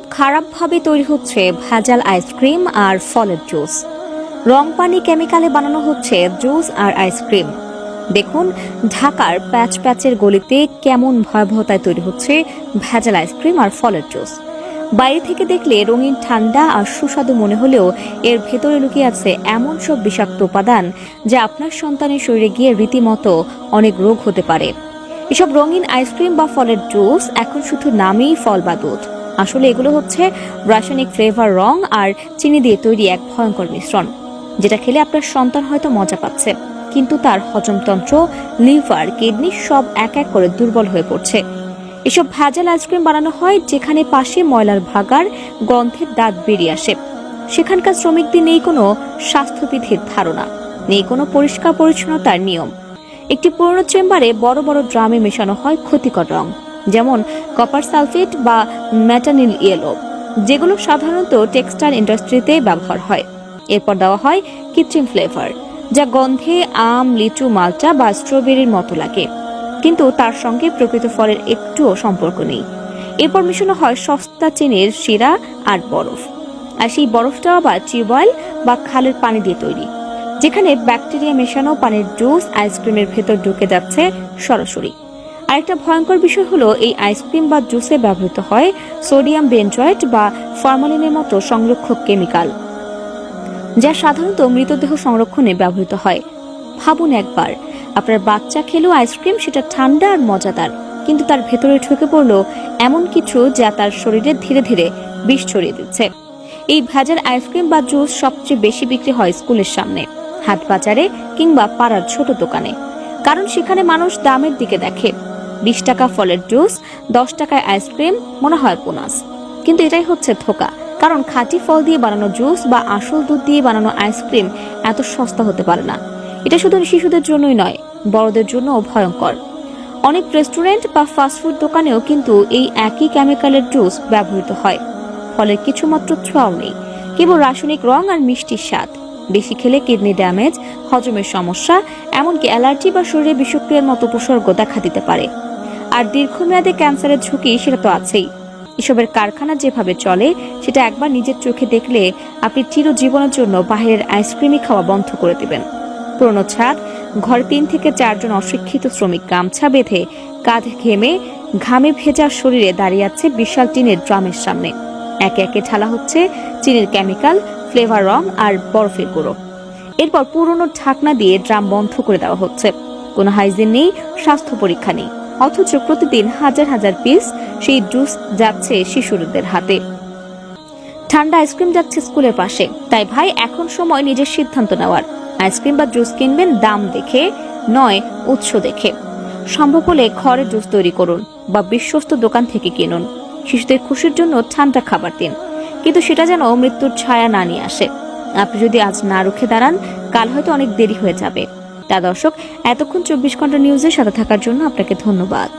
খুব খারাপভাবে তৈরি হচ্ছে ভেজাল আইসক্রিম আর ফলের জুস। রং পানি কেমিক্যালে বানানো হচ্ছে জুস আর আইসক্রিম। দেখুন, ঢাকার প্যাচ প্যাচের গলিতে কেমন ভয়াবহতায় তৈরি হচ্ছে ভেজাল আইসক্রিম আর ফলের জুস। বাইরে থেকে দেখলে রঙিন ঠান্ডা আর সুস্বাদু মনে হলেও এর ভেতরে লুকিয়ে আছে এমন সব বিষাক্ত উপাদান যা আপনার সন্তানের শরীরে গিয়ে রীতিমতো অনেক রোগ হতে পারে। এসব রঙিন আইসক্রিম বা ফলের জুস এখন শুধু নামেই ফল বা দুধ। আসলে এগুলো হচ্ছে রাসায়নিক ফ্লেভার রং আর চিনি দিয়ে তৈরি এক ভয়ঙ্কর মিশ্রণ, যেটা খেলে আপনার সন্তান হয়তো মজা পাচ্ছে। কিন্তু তার হজমতন্ত্র, লিভার, কিডনি সব এক এক করে দুর্বল হয়ে পড়ছে। এসব ভেজাল আইসক্রিম বানানো হয় যেখানে পাশে ময়লার ভাগার গন্ধের দাঁত বেরিয়ে আসে। সেখানকার শ্রমিকদের নেই কোনো স্বাস্থ্যবিধির ধারণা, নেই কোনো পরিষ্কার পরিচ্ছন্নতার নিয়ম। একটি পুরনো চেম্বারে বড় বড় ড্রামে মেশানো হয় ক্ষতিকর রং। যেমন কপার সালফেট বা ম্যাটানিল ইয়েলো যেগুলো সাধারণত টেক্সটাইল ইন্ডাস্ট্রিতে ব্যবহার হয়। এরপর দেওয়া হয় কৃত্রিম ফ্লেভার যা গন্ধে আম, লিচু মালটা বা স্ট্রবেরির মতো লাগে। কিন্তু তার সঙ্গে প্রকৃত ফলের একটুও সম্পর্ক নেই। এরপর মিশানো হয় সস্তা চিনির শিরা আর বরফ। আর সেই বরফটা আবার টিউবওয়েল বা খালের পানি দিয়ে তৈরি, যেখানে ব্যাকটেরিয়া মেশানো পানির জুস আইসক্রিমের ভেতর ঢুকে যাচ্ছে সরাসরি। আরেকটা ভয়ঙ্কর বিষয় হলো, এই আইসক্রিম বা জুসে ব্যবহৃত হয় সোডিয়াম বেনজয়েট বা ফরমালিনের মতো সংরক্ষক কেমিক্যাল যা সাধারণত মৃতদেহ সংরক্ষণে ব্যবহৃত হয়। ভাবুন একবার, আপনার বাচ্চা খেলো আইসক্রিম সেটা ঠান্ডা আর মজাদার, কিন্তু তার ভেতরে ঢুকে পড়ল এমন কিছু যা তার শরীরে ধীরে ধীরে বিষ ছড়িয়ে দিচ্ছে। এই ভেজাল আইসক্রিম বা জুস সবচেয়ে বেশি বিক্রি হয় স্কুলের সামনে হাট বাজারে কিংবা পাড়ার ছোট দোকানে, কারণ সেখানে মানুষ দামের দিকে দেখে। বিশ টাকা ফলের জুস, দশ টাকায় আইসক্রিম, মনে হয় বোনাস কিন্তু এটাই হচ্ছে ধোকা। কারণ খাঁটি ফল দিয়ে বানানো জুস বা আসল দুধ দিয়ে বানানো আইসক্রিম এত সস্তা হতে পারে না। এটা শুধু শিশুদের জন্যই নয়, বড়দের জন্যও ভয়ঙ্কর। অনেক রেস্টুরেন্ট বা ফাস্টফুড দোকানেও কিন্তু এই একই কেমিক্যালের জুস ব্যবহৃত হয়। ফলের কিছুমাত্র ছোঁয়াও নেই, কেবল রাসায়নিক রং আর মিষ্টির স্বাদ। বেশি খেলে কিডনি ড্যামেজ, হজমের সমস্যা, এমনকি অ্যালার্জি বা শরীরে বিষক্রিয়ার মতো উপসর্গ দেখা দিতে পারে। আর দীর্ঘমেয়াদে ক্যান্সারের ঝুঁকি সেটা তো আছেই। এসবের কারখানা যেভাবে চলে, সেটা একবার নিজের চোখে দেখলে আপনি চিরজীবনের জন্য বাহিরের আইসক্রিমই খাওয়া বন্ধ করে দিবেন। পুরনো ছাদ, ঘরে তিন থেকে চারজন অশিক্ষিত শ্রমিক গামছা বেঁধে কাঁধ ঘেমে ঘামে ভেজা শরীরে দাঁড়িয়ে আছে বিশাল টিনের ড্রামের সামনে। একে একে ঢালা হচ্ছে চিনির কেমিক্যাল, ফ্লেভার রং আর বরফের গুঁড়ো। এরপর পুরনো ঢাকনা দিয়ে ড্রাম বন্ধ করে দেওয়া হচ্ছে। কোনো হাইজিন নেই, স্বাস্থ্য পরীক্ষা নেই। অথচ প্রতিদিন হাজার হাজার পিস সেই জুস যাচ্ছে শিশুদের হাতে। ঠান্ডা আইসক্রিম যাচ্ছে স্কুলের পাশে। তাই ভাই, এখন সময় নিজের সিদ্ধান্ত নেওয়ার। আইসক্রিম বা জুস কিনবেন, দাম দেখে নয়, উৎস দেখে। সম্ভব হলে ঘরে জুস তৈরি করুন বা বিশ্বস্ত দোকান থেকে কিনুন। শিশুদের খুশির জন্য ঠান্ডা খাবার দিন। কিন্তু সেটা যেন মৃত্যুর ছায়া না নিয়ে আসে। আপনি যদি আজ না রুখে দাঁড়ান, কাল হয়তো অনেক দেরি হয়ে যাবে। তা দর্শক এতক্ষণ চব্বিশ ঘণ্টা নিউজের সাথে থাকার জন্য আপনাকে ধন্যবাদ।